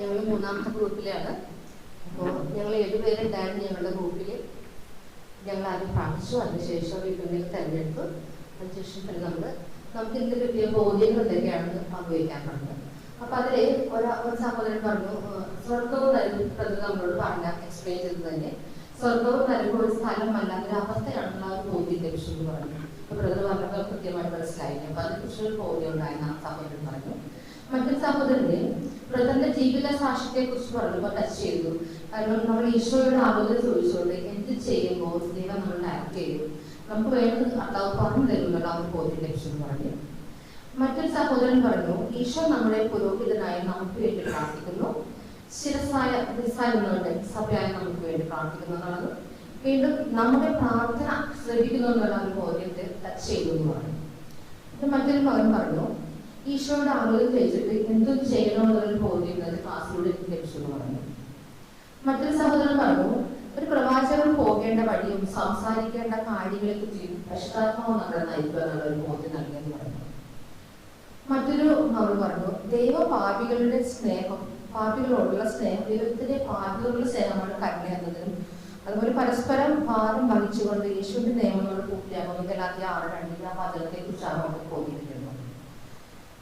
ഞങ്ങൾ മൂന്നാമത്തെ ഗ്രൂപ്പിലാണ് അപ്പോൾ ഞങ്ങൾ ഏഴുപേരുണ്ടായിരുന്നു ഞങ്ങളുടെ ഗ്രൂപ്പിൽ ഞങ്ങൾ ആദ്യം പ്രാർത്ഥിച്ചു അതിനുശേഷം വീട്ടിൽ തിരഞ്ഞെടുത്തു. അതിനുശേഷം പിന്നെ നമ്മൾ നമുക്ക് ഇന്ന് കിട്ടിയ ബോധ്യങ്ങൾ എന്തൊക്കെയാണെന്ന് പങ്കുവയ്ക്കാൻ പറഞ്ഞത് അപ്പൊ അതിൽ ഒരു സഹോദരൻ പറഞ്ഞു സ്വർഗവും നരകവും നമ്മളോട് പറഞ്ഞ എക്സ്പ്ലെയിൻ ചെയ്തത് തന്നെ. സ്വർഗവും നരകവും ഒരു സ്ഥലമല്ല ഒരു അവസ്ഥയാണെന്നുള്ള ഒരു ബോധ്യത്തെ വിഷയം പറഞ്ഞു. അപ്പൊ ബ്രദർ പറഞ്ഞപ്പോൾ കൃത്യമായിട്ട് മനസ്സിലായില്ല അപ്പൊ അതിനെക്കുറിച്ചൊരു ബോധ്യം ഉണ്ടായിരുന്നു ആ സഹോദരൻ പറഞ്ഞു. മറ്റൊരു സഹോദരന്റെ ബ്രദറിന്റെ ജീവിത സാക്ഷ്യത്തെ കുറിച്ച് പറഞ്ഞപ്പോൾ ടച്ച് ചെയ്തു. കാരണം നമ്മൾ ഈശോയുടെ ആലോചന ചോദിച്ചുകൊണ്ട് എന്ത് ചെയ്യുമ്പോൾ ദൈവം നമ്മൾ ഡയറക്റ്റ് ചെയ്തു നമുക്ക് വേണ്ടത് കർത്താവ് പറഞ്ഞു തരുന്നുള്ള ഒരു ലക്ഷ്യം കുറിച്ച് പറഞ്ഞു. മറ്റൊരു സഹോദരൻ പറഞ്ഞു ഈശോ നമ്മളെ പുരോഹിതനായി നമുക്ക് വേണ്ടി പ്രാർത്ഥിക്കുന്നു. ശിരസായ നിസ്സാരങ്ങളുണ്ട് സഭയായി നമുക്ക് വേണ്ടി പ്രാർത്ഥിക്കുന്നു എന്നുള്ളത്. വീണ്ടും നമ്മുടെ പ്രാർത്ഥന ശ്രദ്ധിക്കുന്നു എന്നുള്ള ഒരു ബോധ്യത്തെ ടച്ച് ചെയ്തു എന്ന് പറഞ്ഞു. മറ്റൊരു മകൻ പറഞ്ഞു ഈശോയുടെ അറിവ് വെച്ചിട്ട് എന്തും ചെയ്യണമെന്നൊരു ബോധ്യം അത് ക്ലാസ്സിലൂടെ എനിക്ക് ലഭിച്ചു എന്ന് പറഞ്ഞു മറ്റൊരു സഹോദരൻ പറഞ്ഞു ഒരു പ്രവാചകൻ പോകേണ്ട വഴിയും സംസാരിക്കേണ്ട കാര്യങ്ങളെ കുറിച്ചും പശ്ചാത്തലമോ നമ്മളെ നയിക്കുക എന്നുള്ള ഒരു ബോധ്യം നൽകിയെന്ന് പറഞ്ഞു. മറ്റൊരു മകൾ പറഞ്ഞു ദൈവ പാപികളുടെ സ്നേഹം പാപികളോടുള്ള സ്നേഹം ദൈവത്തിന്റെ പാപികളുടെ സ്നേഹമാണ് കരുണ എന്നതിനും അതുപോലെ പരസ്പരം ഭാരം വഹിച്ചുകൊണ്ട് യേശുവിന്റെ നിയമങ്ങൾ പൂർത്തിയാകുന്നതിൽ ഗലാത്തി ആറ് രണ്ടിന്റെ ആ വചനത്തെ കുറിച്ചാണ് നമുക്ക് ബോധിപ്പിക്കുന്നത്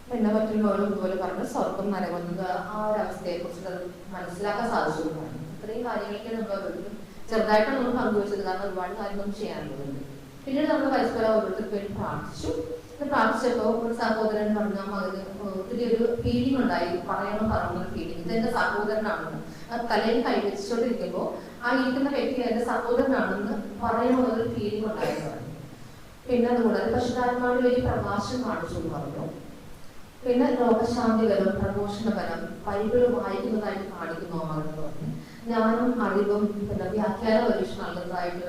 പിന്നെ മകളും ഇതുപോലെ പറഞ്ഞു സ്വർഗം നരകുന്നത് ആ ഒരു അവസ്ഥയെ കുറിച്ച് മനസ്സിലാക്കാൻ സാധിച്ചു പറഞ്ഞു ഇത്രയും കാര്യങ്ങളൊക്കെ നമ്മൾ ചെറുതായിട്ട് നമ്മൾ പങ്കുവച്ചത് കാരണം ഒരുപാട് കാര്യങ്ങൾ ചെയ്യാനുള്ളതുണ്ട് പിന്നീട് നമ്മൾ പരസ്പരം ഓരോരുത്തർക്ക് വേണ്ടി പ്രാർത്ഥിച്ചു. പ്രാർത്ഥിച്ചപ്പോ ഒരു സഹോദരൻ പറഞ്ഞ മകന് ഒത്തിരി ഒരു ഫീലിംഗ് ഉണ്ടായി. പറയണം പറയണം ഒരു ഫീലിംഗ് എന്റെ സഹോദരനാണെന്ന്. തലയിൽ കൈവച്ചോണ്ടിരിക്കുമ്പോ ആ ഇരിക്കുന്ന വ്യക്തി എന്റെ സഹോദരനാണെന്ന് പറയണമെന്നൊരു ഫീലിംഗ് ഉണ്ടായിരുന്നു പറഞ്ഞു. പിന്നെ അതുകൂടാതെ പശുധാരന്മാരുടെ ഒരു പ്രകാശം കാണിച്ചു എന്ന് പറഞ്ഞു. പിന്നെ രോഗശാന്തികരം പ്രഘോഷണപരം ബൈബിൾ വായിക്കുന്നതായിട്ട് കാണിക്കുന്നു ജ്ഞാനം അറിവും പിന്നെ വ്യാഖ്യാന പരീക്ഷ നൽകുന്നതായിട്ടുള്ള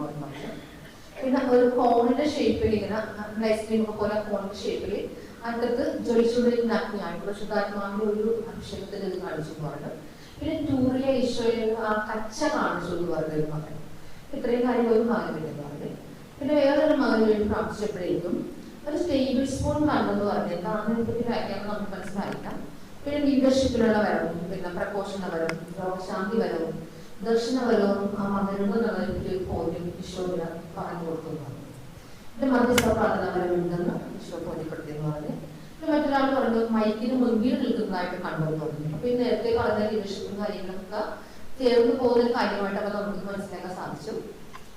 മകൻ പറഞ്ഞു പിന്നെ ഒരു കോണിന്റെ ഷേപ്പിൽ ഇങ്ങനെ ഐസ്ക്രീം പോലെ കോണിന്റെ ഷേപ്പിൽ അതിനകത്ത് ജ്വലിച്ചുകൊണ്ടിരിക്കുന്ന അഗ്നിയാണ് പരിശുദ്ധാത്മാവിന്റെ ഒരു അഭിഷേകത്തിൽ ഇത് കാണിച്ചു പറഞ്ഞു. പിന്നെ ടൂറിലെ ഈശോയിൽ ആ കച്ച കാണിച്ചു എന്ന് പറഞ്ഞൊരു മകൻ ഇത്രയും കാര്യങ്ങൾ ഒരു മകൻ പറഞ്ഞു. പിന്നെ വേറൊരു മകന് വേണ്ടി പ്രാർത്ഥിച്ചപ്പോഴേക്കും ഒരു സ്റ്റേബിൾ സ്പൂൺ കണ്ടെന്ന് പറഞ്ഞു കാണുന്നതിൽ വായിക്കാമെന്ന് നമുക്ക് മനസ്സിലായില്ല. പിന്നെ ലീഡർഷിപ്പിലുള്ള വരവും പിന്നെ പ്രകോഷണ വരവും രോഗശാന്തി വരവും ദർശനപരവും ആ മകരുമെന്നുള്ള ഒരു പോലും ഈശോയിൽ പറഞ്ഞു കൊടുത്തു എന്ന് പിന്നെ മധ്യസ്ഥ പ്രാർത്ഥന വരവുണ്ടെന്ന് ഈശോ ബോധ്യപ്പെടുത്തിയെന്ന് പറഞ്ഞു. പിന്നെ മറ്റൊരാൾ പറഞ്ഞു മൈക്കിന് മുൻപിൽ നിൽക്കുന്നതായിട്ട് കണ്ടു എന്ന് പറഞ്ഞു. അപ്പൊ ഈ നേരത്തെ പറഞ്ഞ ലീഡർഷിപ്പും കാര്യങ്ങളൊക്കെ ചേർന്ന് പോകുന്ന കാര്യമായിട്ട് നമുക്ക് മനസ്സിലാക്കാൻ സാധിച്ചു.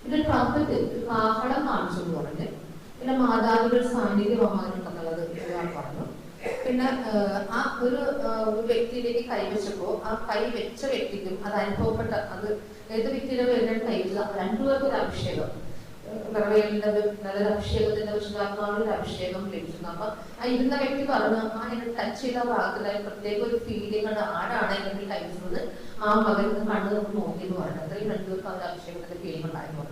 പിന്നെ ട്രംപറ്റ് കാഹളം കാണിച്ചു എന്ന് പിന്നെ മാതാവികൾ സാന്നിധ്യമാകുന്നുണ്ടെന്നുള്ളത് ഒരാൾ പറഞ്ഞു. പിന്നെ ആ ഒരു വ്യക്തിയിലേക്ക് കൈവച്ചപ്പോ ആ കൈ വെച്ച വ്യക്തിക്കും അത് അനുഭവപ്പെട്ട അത് ഏത് വ്യക്തിയുടെ പേരിലാണ് കൈവച്ചത് രണ്ടുപേർക്കും ഒരു അഭിഷേകം. അഭിഷേകത്തിന്റെ വിശുദ്ധാത്മാവിന്റെ ഒരു അഭിഷേകം ലഭിക്കുന്നു അപ്പൊ ആ ഇരുന്ന വ്യക്തി പറഞ്ഞു ആ എന്നെ ടച്ച് ചെയ്ത ഭാഗത്തിലായി പ്രത്യേക ഒരു ഫീലിംഗ് ഉണ്ട് ആരാണ് എന്നെ കഴിക്കുന്നത് ആ മകൻ കണ്ണു നോക്കി എന്ന് പറഞ്ഞു. അത്രയും രണ്ടുപേർക്കും അവരുടെ അഭിഷേകത്തിന്റെ ഫീലിംഗ് ഉണ്ടായിരുന്നു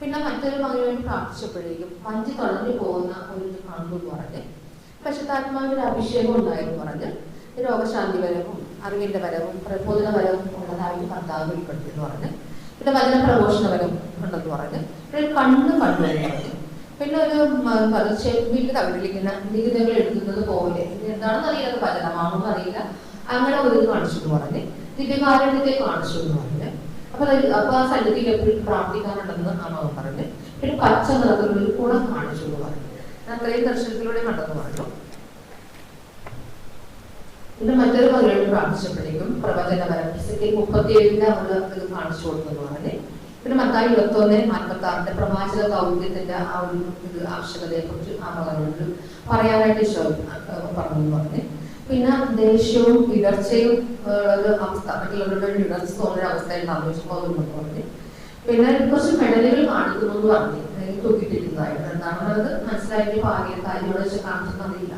പിന്നെ മറ്റൊരു മകന് വേണ്ടി പ്രാർത്ഥിച്ചപ്പോഴേക്കും പഞ്ച് തളഞ്ഞു പോകുന്ന ഒരു ഇത് എന്ന് പറഞ്ഞ് പശുത്താത്മാവിന്റെ അഭിഷേകം ഉണ്ടായെന്ന് പറഞ്ഞ് രോഗശാന്തി വരവും അറിവിന്റെ വരവും പ്രബോധന വരവും ഉള്ളതായിട്ട് ഭർത്താവ് വെളിപ്പെടുത്തി എന്ന് പറഞ്ഞ്. പിന്നെ വചന പ്രഘോഷണ വരം ഉണ്ടെന്ന് പറഞ്ഞ്. പിന്നെ കണ്ണ് കണ്ടു പറഞ്ഞു. പിന്നെ ഒരു ചെവിയിൽ തവിടിലിങ്ങനെ ലിഖിതങ്ങൾ എഴുതുന്നത് പോലെ. എന്താണെന്ന് അറിയില്ല അത് വചനമാണെന്ന് അറിയില്ല. അങ്ങനെ ഒരു കാണിച്ചു എന്ന് പറഞ്ഞ്. ദിവ്യകാരണത്തെ കാണിച്ചു എന്ന് പറഞ്ഞ്. അപ്പൊ അപ്പൊ ആ സന്നിധിയിൽ എപ്പോഴും പ്രാർത്ഥിക്കാനുണ്ടെന്ന് അമ്മ പറഞ്ഞു പിന്നെ പച്ച നിറത്തിലുള്ള ഒരു കുടം കാണിച്ചു എന്ന് പറഞ്ഞു. അത്രയും ദർശനത്തിലൂടെ കണ്ടെന്ന് പറഞ്ഞു പിന്നെ മറ്റൊരു മകളോട് പ്രാർത്ഥിച്ചപ്പോഴേക്കും പ്രവചന മുപ്പത്തി ഏഴിന്റെ അവൾ ഇത് കാണിച്ചു കൊടുത്തെന്ന് പറഞ്ഞു. പിന്നെ മത്തായി ഇരുപത്തൊന്ന് നാൽപ്പത്തി ആറിന്റെ പ്രവാചക ദൗത്യത്തിന്റെ ആ ഒരു ആവശ്യകതയെ കുറിച്ച് ആ മകനോട് പറയാനായിട്ട് ഈശോ പറഞ്ഞു പറഞ്ഞ്. പിന്നെ ദേഷ്യവും ഇടർച്ചയും ഏഹ്, ഒരു അവസ്ഥ മറ്റുള്ളവരുടെ ഒരു ഇടർച്ച തോന്നുന്ന അവസ്ഥ പിന്നെ കുറച്ച് മെഡലുകൾ കാണിക്കുന്നു എന്ന് പറഞ്ഞു എനിക്ക് തൂക്കിട്ടിരിക്കുന്നതായിട്ട് എന്താണെന്നുള്ളത് മനസ്സിലാക്കി ഭാഗ്യം കാര്യങ്ങളെ വെച്ച് കാണിച്ചിട്ടില്ല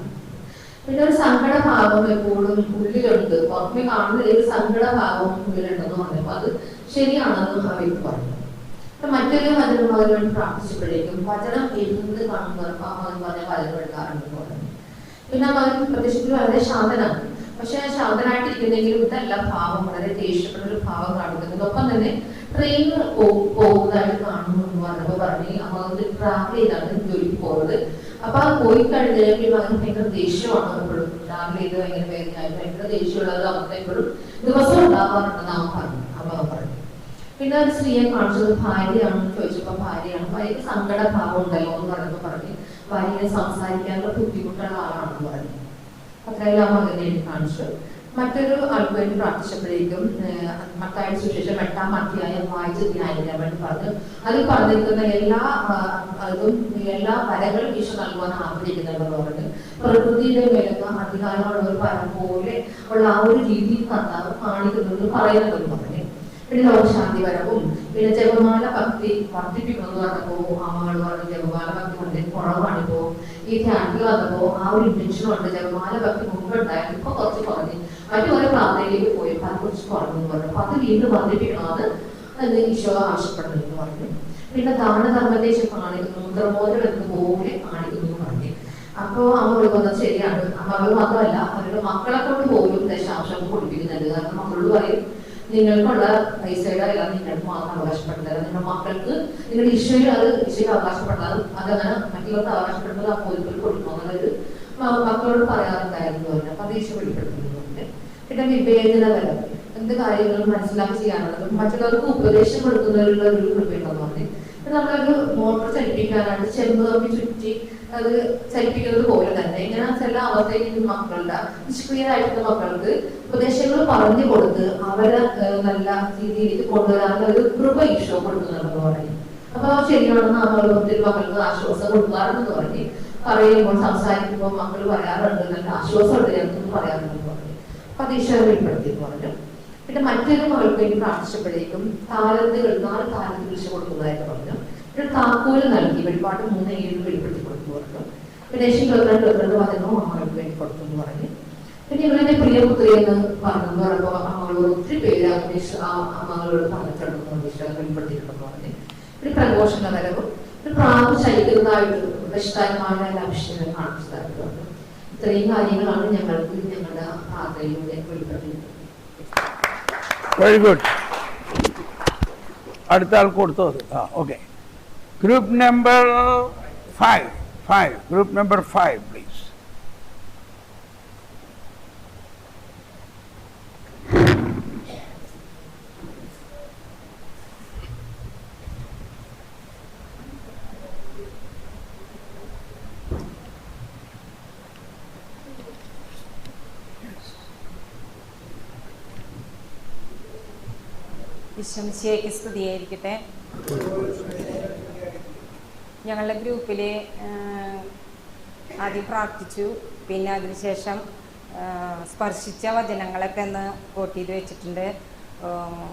പിന്നെ ഒരു സങ്കട ഭാവം എപ്പോഴും ഉള്ളിലുണ്ട്. പുറമെ കാണുന്ന ഒരു സങ്കട ഭാവം ഉള്ളിലുണ്ടെന്ന് പറഞ്ഞപ്പോ അത് ശരിയാണെന്ന് അവർക്ക് പറഞ്ഞു മറ്റൊരു വചനം അവരോട് പ്രാർത്ഥിച്ചപ്പോഴേക്കും വചനം എഴുതുന്നത് മകൻ പറഞ്ഞ വചനം എടുക്കാറുണ്ട് പറഞ്ഞു പിന്നെ ആ മകൻ പ്രത്യക്ഷത്തിൽ വളരെ ശാന്തനാണ് പക്ഷെ ആ ശാന്തനായിട്ടിരിക്കുന്നെങ്കിലും ഇതല്ല ഭാവം. വളരെ ദേഷ്യപ്പെട്ട ഒരു ഭാവം കാണിക്കുന്നത് ഒപ്പം തന്നെ ട്രെയിൻ പോകുന്നതായിട്ട് കാണുന്നു എന്ന് പറഞ്ഞപ്പോ പറഞ്ഞു ആ മകൻ ട്രാവൽ ചെയ്താണ് ജോലിക്ക് പോകുന്നത്. അപ്പൊ ആ പോയി കഴിഞ്ഞാൽ ഈ മകൻ ഭയങ്കര ദേഷ്യമാണ് എപ്പോഴും. ട്രാവൽ ചെയ്ത് ഭയങ്കര വേദനയായി. ഭയങ്കര ദേഷ്യമുള്ളത് അവർക്ക് എപ്പോഴും ദിവസം ഉണ്ടാവാറുണ്ടെന്ന് അവൻ പറഞ്ഞു. അപ്പൊ പറഞ്ഞു. പിന്നെ ഒരു സ്ത്രീയെ കാണിച്ചത് ഭാര്യയാണെന്ന് ചോദിച്ചപ്പോ ഭാര്യയാണ്. ഭയങ്കര സങ്കടഭാവം ഉണ്ടല്ലോ എന്ന് പറഞ്ഞപ്പോ പറഞ്ഞു. ഭാര്യയെ സംസാരിക്കാനുള്ള ബുദ്ധിമുട്ടുള്ള ആളാണെന്ന് പറഞ്ഞു. അത്രയെല്ലാം മകനെ എനിക്ക് കാണിച്ചു മറ്റൊരു ആൾക്ക് പ്രാർത്ഥിച്ചപ്പോഴേക്കും മത്തായ സുശേഷം എട്ടാം അധ്യായം വായിച്ച് ധ്യാനിക്കാൻ വേണ്ടി പറഞ്ഞു. അതിൽ പറഞ്ഞിരിക്കുന്ന എല്ലാ അതും എല്ലാ വരകളും ഈശോ നൽകുവാൻ ആഗ്രഹിക്കുന്നുണ്ടെന്ന് പറഞ്ഞു പ്രകൃതിയുടെ മേലുള്ള അധികാരമുള്ള ഒരു പരം പോലെ ഉള്ള ആ ഒരു രീതിയിൽ കർത്താവ് കാണിക്കുന്നുണ്ട് പറയുന്നതെന്ന് പറഞ്ഞു. പിന്നെ ലോകശാന്തി വരവും പിന്നെ ജപമാല ഭക്തി വർദ്ധിപ്പിക്കുന്നത് പറഞ്ഞപ്പോ അമ്മകൾ പറഞ്ഞു ജപമാല കുറവാണിപ്പോ ഈ ധ്യാനത്തിൽ വന്നപ്പോ ആ ഒരു ഇന്റൻഷൻ ഉണ്ട് ജപമാല ഭക്തി മുമ്പ് ഉണ്ടായിരുന്നു ഇപ്പൊ കുറച്ച് കുറഞ്ഞു. മറ്റു ഓരോ പ്രാർത്ഥനയിലേക്ക് പോയി. അത് കുറച്ച് കുറഞ്ഞു പറഞ്ഞു. അപ്പൊ അത് വീണ്ടും വർദ്ധിപ്പിക്കണമെന്ന് എന്ന് ഈശോ ആവശ്യപ്പെടുന്നു എന്ന് പറഞ്ഞു. പിന്നെ ദാനധർമ്മദേശം കാണിക്കുന്നു. മുദ്രമോചനം എന്ന് പോലെ കാണിക്കുന്നു പറഞ്ഞു. അപ്പോ അമ്മ വിളിക്കുന്നത് ശരിയാണ്. അമ്മകൾ മാത്രമല്ല അവരുടെ മക്കളെ കൊണ്ട് പോലും ദശാംശം കൊടുപ്പിക്കുന്നുണ്ട്. കാരണം മക്കളോട് പറയും നിങ്ങൾക്കുള്ള പൈസയുടെ എല്ലാം നിങ്ങൾക്ക് മാത്രം അവകാശപ്പെടുന്നില്ല നിങ്ങളുടെ മക്കൾക്ക് നിങ്ങളുടെ ഈശ്വര അത് ഈശ്വര അവകാശപ്പെടുന്നത് അതങ്ങനെ മറ്റുള്ളവർക്ക് അവകാശപ്പെടുന്നത് ആ പോലും കൊടുക്കണമെന്നുള്ളത് മ- മക്കളോട് പറയാറുണ്ടായിരുന്നു അവരെ അപ്പൊ അത് ഈശോ വെളിപ്പെടുത്തുന്നുണ്ട്. പിന്നെ വിവേചന വിവേചനപരം എന്ത് കാര്യങ്ങളും മനസ്സിലാക്കി ചെയ്യാനുള്ളതും. മറ്റുള്ളവർക്ക് ഉപദേശം കൊടുക്കുന്നതിനുള്ള ഒരു കൃപയുണ്ടെന്ന് പറഞ്ഞു. നമ്മളൊരു മോട്ടോർ ചലിപ്പിക്കാനായിട്ട് ചെമ്പ് തമ്മി ചുറ്റി അത് ചലിപ്പിക്കുന്നത് പോലെ തന്നെ ഇങ്ങനെ ചില അവസ്ഥയിൽ മക്കളുടെ നിഷ്ക്രിയരായിട്ടുള്ള മക്കൾക്ക് ഉപദേശങ്ങൾ പറഞ്ഞു കൊടുത്ത് അവരെ നല്ല രീതിയിലേക്ക് കൊണ്ടുവരാനുള്ള ഒരു കൃപ ഈശോ കൊടുക്കുന്നുണ്ടെന്ന് പറയും. അപ്പൊ ശരിയാണെന്ന് നമ്മൾ ഒത്തിരി മക്കൾക്ക് ആശ്വാസം കൊടുക്കാറുണ്ടെന്ന് പറഞ്ഞ് പറയുമ്പോൾ സംസാരിക്കുമ്പോൾ മക്കൾ പറയാറുണ്ട് നല്ല ആശ്വാസമുണ്ട് ഞങ്ങൾക്ക് പറയാറുണ്ടെന്ന് പറഞ്ഞു അപ്പൊ അത് ഈശോ വെളിപ്പെടുത്തി പറഞ്ഞു. പിന്നെ മറ്റൊരു മകൾക്ക് വേണ്ടി പ്രാർത്ഥിച്ചപ്പോഴേക്കും താലന്തുകൾ നാല് താലന്ത് വിളിച്ചു കൊടുക്കുന്നതായിട്ട് പറഞ്ഞു. പിന്നെ താക്കോൽ നൽകി വെളിപ്പാട്ട് മൂന്ന് ഏഴ് വെളിപ്പെടുത്തി കൊടുത്തു. പറഞ്ഞു പിന്നെ ഇരുപത്തിരണ്ട് പതിനോ അമ്മകൾക്ക് വേണ്ടി കൊടുത്തു എന്ന് പറഞ്ഞു. പിന്നെ പ്രിയപുത്രി എന്ന് പറഞ്ഞു അമ്മകളോട് ഒത്തിരി പേര് അമ്മകളോട് പറഞ്ഞിട്ടുണ്ടെന്ന് അന്വേഷിച്ച് വെളിപ്പെടുത്തിയിട്ടുണ്ടെന്ന് പറഞ്ഞു. ഒരു പ്രഘോഷണ വരവും. ഒരു പ്രാവ് ചലിക്കുന്നതായിട്ട് വിശദമായ അഭിഷേകം കാണിച്ചതായിട്ട് പറഞ്ഞു ഇത്രയും കാര്യങ്ങളാണ് ഞങ്ങൾക്ക് ഞങ്ങളുടെ പ്രാർത്ഥനയിലൂടെ വെളിപ്പെടുത്തിയിട്ടുള്ളത്. വെരി ഗുഡ് അടുത്ത ആൾ കൊടുത്തോ? ആ okay group number five five group number five, please. വിശ്വമിശയ്ക്ക് സ്തുതിയായിരിക്കട്ടെ ഞങ്ങളുടെ ഗ്രൂപ്പിൽ ആദ്യം പ്രാർത്ഥിച്ചു. പിന്നെ അതിനുശേഷം സ്പർശിച്ച വചനങ്ങളൊക്കെ ഒന്ന് കോട്ട് ചെയ്ത് വെച്ചിട്ടുണ്ട്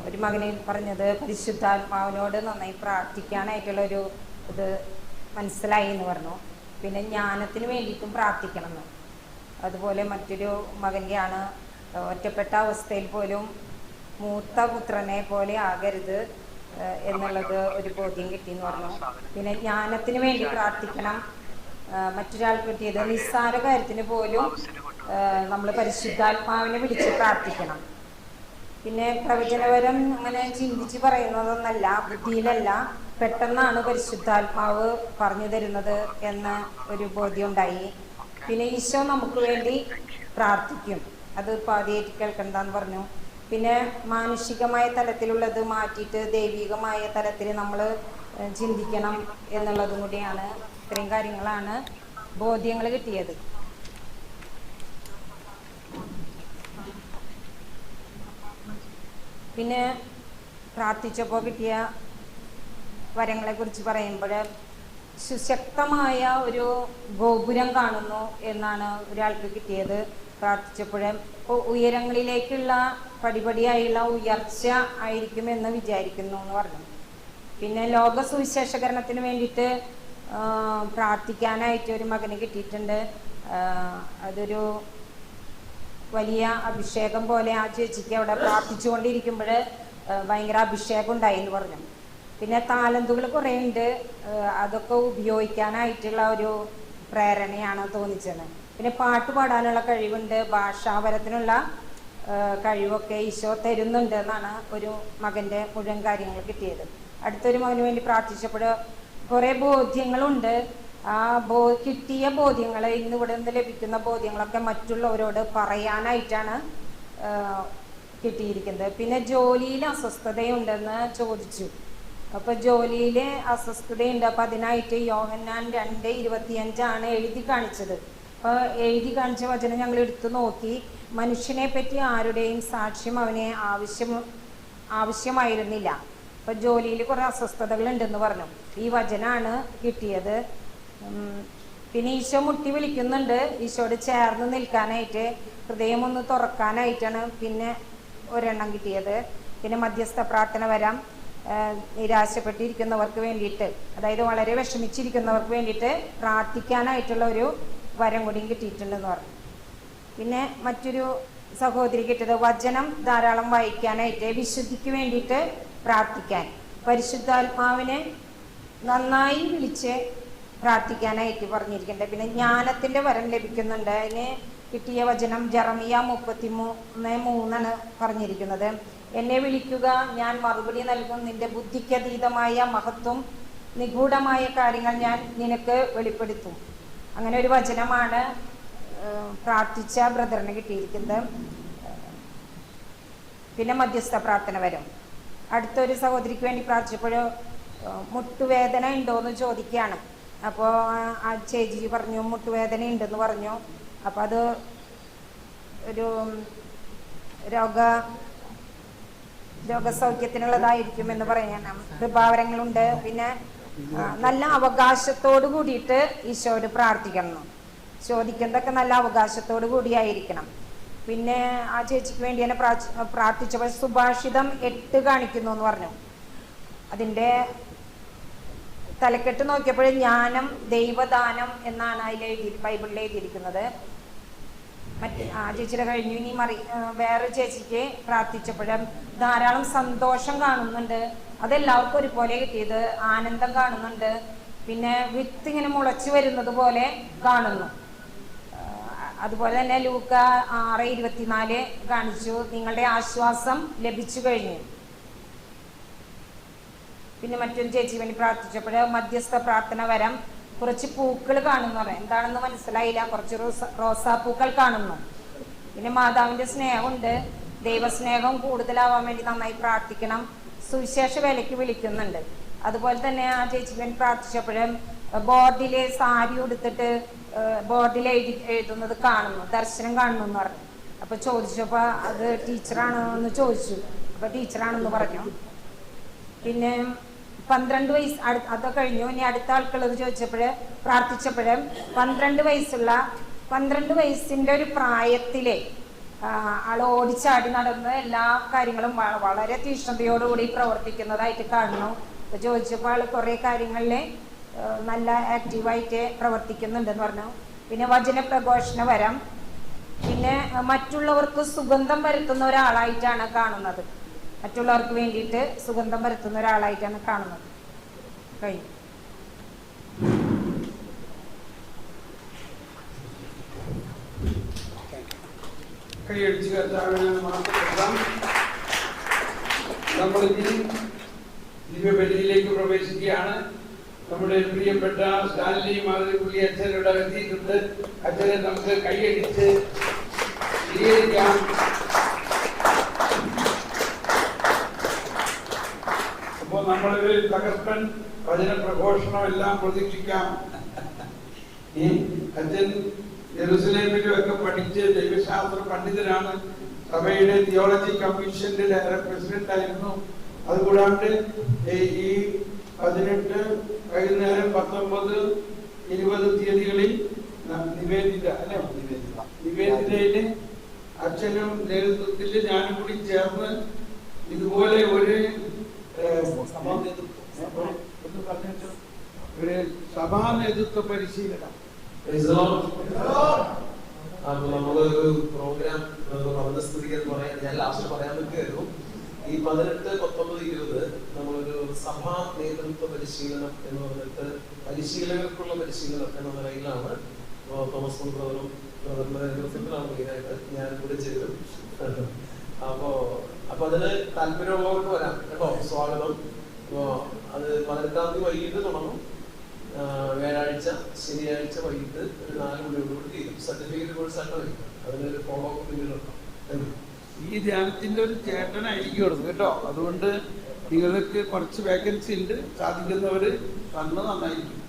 ഒരു മകനെ പറഞ്ഞത് പരിശുദ്ധാത്മാവിനോട് നന്നായി പ്രാർത്ഥിക്കാനായിട്ടുള്ളൊരു ഇത് മനസ്സിലായി എന്ന് പറഞ്ഞു. പിന്നെ ജ്ഞാനത്തിന് വേണ്ടിയിട്ടും പ്രാർത്ഥിക്കണം എന്ന് അതുപോലെ മറ്റൊരു മകന്റെയാണ് ഒറ്റപ്പെട്ട അവസ്ഥയിൽ പോലും മൂത്ത പുത്രനെ പോലെ ആകരുത് എന്നുള്ളത് ഒരു ബോധ്യം കിട്ടിയെന്ന് പറഞ്ഞു. പിന്നെ ജ്ഞാനത്തിന് വേണ്ടി പ്രാർത്ഥിക്കണം. മറ്റൊരാൾക്ക് കിട്ടിയത് നിസ്സാര കാര്യത്തിന് പോലും നമ്മൾ പരിശുദ്ധാത്മാവിനെ വിളിച്ച് പ്രാർത്ഥിക്കണം. പിന്നെ പ്രവചനപരം അങ്ങനെ ചിന്തിച്ച് പറയുന്നതൊന്നല്ല ബുദ്ധിയിലല്ല. പെട്ടെന്നാണ് പരിശുദ്ധാത്മാവ് പറഞ്ഞു തരുന്നത് എന്ന ഒരു ബോധ്യം ഉണ്ടായി പിന്നെ ഈശോ നമുക്ക് വേണ്ടി പ്രാർത്ഥിക്കും. അത് പാതിയേറ്റ് കേൾക്കണ്ടെന്ന് പറഞ്ഞു. പിന്നെ മാനുഷികമായ തലത്തിലുള്ളത് മാറ്റിയിട്ട് ദൈവികമായ തലത്തിൽ നമ്മൾ ചിന്തിക്കണം എന്നുള്ളതും കൂടിയാണ്. ഇത്രയും കാര്യങ്ങളാണ് ബോധ്യങ്ങൾ കിട്ടിയത്. പിന്നെ പ്രാർത്ഥിച്ചപ്പോൾ കിട്ടിയ വരങ്ങളെ കുറിച്ച് പറയുമ്പോൾ സുശക്തമായ ഒരു ഗോപുരം കാണുന്നു എന്നാണ് ഒരാൾക്ക് കിട്ടിയത്. പ്രാർത്ഥിച്ചപ്പോൾ ഉയരങ്ങളിലേക്കുള്ള പടിപടിയായുള്ള ഉയർച്ച ആയിരിക്കുമെന്ന് വിചാരിക്കുന്നു എന്ന് പറഞ്ഞു. പിന്നെ ലോക സുവിശേഷകരണത്തിന് വേണ്ടിയിട്ട് പ്രാർത്ഥിക്കാനായിട്ട് ഒരു മകന് കിട്ടിയിട്ടുണ്ട്. അതൊരു വലിയ അഭിഷേകം പോലെ ആ ചേച്ചിക്ക് അവിടെ പ്രാർത്ഥിച്ചുകൊണ്ടിരിക്കുമ്പോൾ ഭയങ്കര അഭിഷേകം ഉണ്ടായി എന്ന് പറഞ്ഞു. പിന്നെ താലന്തുകൾ കുറേ ഉണ്ട്. അതൊക്കെ ഉപയോഗിക്കാനായിട്ടുള്ള ഒരു പ്രേരണയാണ് തോന്നിച്ചത്. പിന്നെ പാട്ട് പാടാനുള്ള കഴിവുണ്ട്. ഭാഷാപരത്തിനുള്ള കഴിവൊക്കെ ഈശോ തരുന്നുണ്ട് എന്നാണ് ഒരു മകന്റെ മുഴുവൻ കാര്യങ്ങൾ കിട്ടിയത്. അടുത്തൊരു മകന് വേണ്ടി പ്രാർത്ഥിച്ചപ്പോൾ കുറേ ബോധ്യങ്ങളുണ്ട്. ആ ബോ കിട്ടിയ ബോധ്യങ്ങൾ ഇന്ന് ഇവിടെ നിന്ന് ലഭിക്കുന്ന ബോധ്യങ്ങളൊക്കെ മറ്റുള്ളവരോട് പറയാനായിട്ടാണ് കിട്ടിയിരിക്കുന്നത്. പിന്നെ ജോലിയിൽ അസ്വസ്ഥതയുണ്ടെന്ന് ചോദിച്ചു. അപ്പൊ ജോലിയിൽ അസ്വസ്ഥതയുണ്ട്. അപ്പൊ അതിനായിട്ട് യോഹന്നാൻ രണ്ട് ഇരുപത്തിയഞ്ചാണ് എഴുതി കാണിച്ചത്. അപ്പൊ എഴുതി കാണിച്ച വചനം ഞങ്ങൾ എടുത്തു നോക്കി. മനുഷ്യനെ പറ്റി ആരുടെയും സാക്ഷ്യം അവനെ ആവശ്യം ആവശ്യമായിരുന്നില്ല. അപ്പൊ ജോലിയിൽ കുറെ അസ്വസ്ഥതകൾ ഉണ്ടെന്ന് പറഞ്ഞു. ഈ വചനാണ് കിട്ടിയത്. പിന്നെ ഈശോ മുട്ടി വിളിക്കുന്നുണ്ട്. ഈശോട് ചേർന്ന് നിൽക്കാനായിട്ട് ഹൃദയം ഒന്ന് തുറക്കാനായിട്ടാണ് പിന്നെ ഒരെണ്ണം കിട്ടിയത്. പിന്നെ മധ്യസ്ഥ പ്രാർത്ഥന വരാം. നിരാശപ്പെട്ടിരിക്കുന്നവർക്ക് വേണ്ടിയിട്ട് അതായത് വളരെ വിഷമിച്ചിരിക്കുന്നവർക്ക് വേണ്ടിയിട്ട് പ്രാർത്ഥിക്കാനായിട്ടുള്ള ഒരു വരം കൂടിയും കിട്ടിയിട്ടുണ്ടെന്ന് പറഞ്ഞു. പിന്നെ മറ്റൊരു സഹോദരി കിട്ടിയത് വചനം ധാരാളം വായിക്കാനായിട്ട് വിശുദ്ധിക്ക് വേണ്ടിയിട്ട് പ്രാർത്ഥിക്കാൻ. പരിശുദ്ധാത്മാവിനെ നന്നായി വിളിച്ച് പ്രാർത്ഥിക്കാനായിട്ട് പറഞ്ഞിരിക്കേണ്ടത് പിന്നെ ജ്ഞാനത്തിന്റെ വരം ലഭിക്കുന്നുണ്ട്. അതിന് കിട്ടിയ വചനം ജറമിയ മുപ്പത്തി മൂന്ന് മൂന്നാണ് പറഞ്ഞിരിക്കുന്നത്. എന്നെ വിളിക്കുക ഞാൻ മറുപടി നൽകും. നിന്റെ ബുദ്ധിക്കതീതമായ മഹത്വം നിഗൂഢമായ കാര്യങ്ങൾ ഞാൻ നിനക്ക് വെളിപ്പെടുത്തും. അങ്ങനെ ഒരു വചനമാണ് പ്രാർത്ഥിച്ച ബ്രദറിന് കിട്ടിയിരിക്കുന്നത്. പിന്നെ മധ്യസ്ഥ പ്രാർത്ഥന വരും. അടുത്തൊരു സഹോദരിക്ക് വേണ്ടി പ്രാർത്ഥിച്ചപ്പോൾ മുട്ടുവേദന ഉണ്ടോ എന്ന് ചോദിക്കുകയാണ്. അപ്പോൾ ആ ചേച്ചി പറഞ്ഞു മുട്ടുവേദന ഉണ്ടെന്ന് പറഞ്ഞു. അപ്പോൾ അത് ഒരു രോഗ രോഗസൗഖ്യത്തിനുള്ളതായിരിക്കും എന്ന് പറയാൻ കൃപാവരങ്ങളുണ്ട്. പിന്നെ നല്ല അവകാശത്തോട് കൂടിയിട്ട് ഈശോയോട് പ്രാർത്ഥിക്കണം. ചോദിക്കുന്നതൊക്കെ നല്ല അവകാശത്തോട് കൂടിയായിരിക്കണം. പിന്നെ ആ ചേച്ചിക്ക് വേണ്ടി എന്നെ പ്രാർത്ഥി- പ്രാർത്ഥിച്ചപ്പോൾ സുഭാഷിതം എട്ട് കാണിക്കുന്നു എന്ന് പറഞ്ഞു. അതിന്റെ തലക്കെട്ട് നോക്കിയപ്പോൾ ജ്ഞാനം ദൈവദാനം എന്നാണ് അതിൽ എഴുതി ബൈബിളിൽ എഴുതിയിരിക്കുന്നത്. മറ്റ് ആ ചേച്ചിയുടെ കഴിഞ്ഞു ഇനി മറി വേറെ ചേച്ചിക്ക് പ്രാർത്ഥിച്ചപ്പോഴും ധാരാളം സന്തോഷം കാണുന്നുണ്ട്. അതെല്ലാവർക്കും ഒരുപോലെ കിട്ടിയത് ആനന്ദം കാണുന്നുണ്ട്. പിന്നെ വിത്ത് ഇങ്ങനെ മുളച്ചു വരുന്നത് പോലെ കാണുന്നു. അതുപോലെ തന്നെ ലൂക്ക ആറ് ഇരുപത്തിനാല് കാണിച്ചു. നിങ്ങളുടെ ആശ്വാസം ലഭിച്ചു കഴിഞ്ഞു. പിന്നെ മറ്റൊരു ചേച്ചി വേണ്ടി പ്രാർത്ഥിച്ചപ്പോൾ മധ്യസ്ഥ പ്രാർത്ഥന വരം കുറച്ച് പൂക്കൾ കാണുന്നു എന്താണെന്ന് മനസ്സിലായില്ല. കുറച്ച് റോസ റോസാപ്പൂക്കൾ കാണുന്നു. പിന്നെ മാതാവിന്റെ സ്നേഹമുണ്ട്. ദൈവസ്നേഹം കൂടുതലാവാൻ വേണ്ടി നന്നായി പ്രാർത്ഥിക്കണം. സുവിശേഷ വേലയ്ക്ക് വിളിക്കുന്നുണ്ട്. അതുപോലെ തന്നെ ആ ചേച്ചി വേണ്ടി പ്രാർത്ഥിച്ചപ്പോഴും ബോർഡിൽ സാരി ഉടുത്തിട്ട് ബോർഡിൽ എഴുതി എഴുതുന്നത് കാണുന്നു ദർശനം കാണുന്നു എന്ന് പറഞ്ഞു. അപ്പൊ ചോദിച്ചപ്പോ അത് ടീച്ചറാണോ എന്ന് ചോദിച്ചു. അപ്പൊ ടീച്ചറാണെന്ന് പറഞ്ഞു. പിന്നെ പന്ത്രണ്ട് വയസ്സ് അത് കഴിഞ്ഞു. ഇനി അടുത്ത ആൾക്കുള്ളത് ചോദിച്ചപ്പോഴ് പ്രാർത്ഥിച്ചപ്പോഴ് പന്ത്രണ്ട് വയസ്സുള്ള പന്ത്രണ്ട് വയസ്സിന്റെ ഒരു പ്രായത്തിലെ ആൾ ഓടിച്ചാടി നടന്ന് എല്ലാ കാര്യങ്ങളും വളരെ തീഷ്ണതയോടുകൂടി പ്രവർത്തിക്കുന്നതായിട്ട് കാണുന്നു. ചോദിച്ചപ്പോൾ ആൾ കുറെ കാര്യങ്ങളിൽ നല്ല ആക്റ്റീവായിട്ട് പ്രവർത്തിക്കുന്നുണ്ടെന്ന് പറഞ്ഞു. പിന്നെ വചന പ്രഘോഷണ വരം. പിന്നെ മറ്റുള്ളവർക്ക് സുഗന്ധം പരത്തുന്ന ഒരാളായിട്ടാണ് കാണുന്നത്. മറ്റുള്ളവർക്ക് വേണ്ടിയിട്ട് സുഗന്ധം പരത്തുന്ന ഒരാളായിട്ടാണ് കാണുന്നത്. കഴിഞ്ഞു. കർത്താവിനെ നമ്മൾ നമ്മളിനി ദിവ്യബലിയിലേക്ക് പ്രവേശിക്കുകയാണ്. നമ്മുടെ പ്രിയപ്പെട്ട സ്റ്റാലിനി മാതിരിപ്പുള്ളി അച്ഛനോട് എത്തിയിട്ടുണ്ട് അച്ഛനെ നമുക്ക് കൈയടിച്ച് സ്വീകരിക്കാം. അപ്പോ നമ്മളൊരു തകർപ്പൻ വചന പ്രഘോഷണം എല്ലാം പ്രതീക്ഷിക്കാം. അച്ഛൻ ജെറുസലേമിലും ഒക്കെ പഠിച്ച് ദൈവശാസ്ത്ര പണ്ഡിതനാണ്. സഭയുടെ തിയോളജി കമ്മീഷന്റെ പ്രസിഡന്റ് ആയിരുന്നു അതുകൂടാണ്ട് ഈ പതിനെട്ട് വൈകുന്നേരം പത്തൊമ്പത് ഇരുപത് തീയതികളിൽ നിവേദിത അല്ലെ? നിവേദിതയിൽ അച്ഛനും നേതൃത്വത്തിൽ ഞാനും കൂടി ചേർന്ന് ഇതുപോലെ ഒരു ഒരു സഭാ നേതൃത്വ പരിശീലനം. അപ്പൊ നമ്മളൊരു പ്രോഗ്രാം പറഞ്ഞ സ്ഥിതിക്ക് എന്ന് പറയാൻ ഞാൻ ലാസ്റ്റ് പറയാൻ നിൽക്കുകയായിരുന്നു. ഈ പതിനെട്ട് പത്തൊമ്പത് ഇരുപത് നമ്മളൊരു സഭാ നേതൃത്വ പരിശീലനം എന്ന് പറഞ്ഞിട്ട് പരിശീലകർക്കുള്ള പരിശീലനം എന്ന നിലയിലാണ് തോമസ് നേതൃത്വത്തിലാണ് മെയിനായിട്ട് ഞാൻ കൂടെ ചെയ്തു അപ്പോ അപ്പൊ അതിന് താല്പര്യമുള്ളവർക്ക് വരാം. കേട്ടോ സ്വാഗതം. അപ്പോ അത് പതിനെട്ടാം തീയതി വൈകിട്ട് തുടങ്ങും. വ്യാഴാഴ്ച ശനിയാഴ്ച വൈകിട്ട് ഒരു നാല് മണിയോടുകൂടി തീരും. സർട്ടിഫിക്കറ്റ് കോഴ്സാണ് വരും. അതിനൊരു ഫോളോ അപ്പ് പിന്നീടുണ്ടാവും താങ്ക് യു ഈ ധ്യാനത്തിന്റെ ഒരു ചേട്ടനായിരിക്കും കൊടുത്തു കേട്ടോ. അതുകൊണ്ട് നിങ്ങൾക്ക് കുറച്ച് വേക്കൻസി ഉണ്ട്. സാധിക്കുന്നവര് വന്ന് നന്നായിരിക്കും.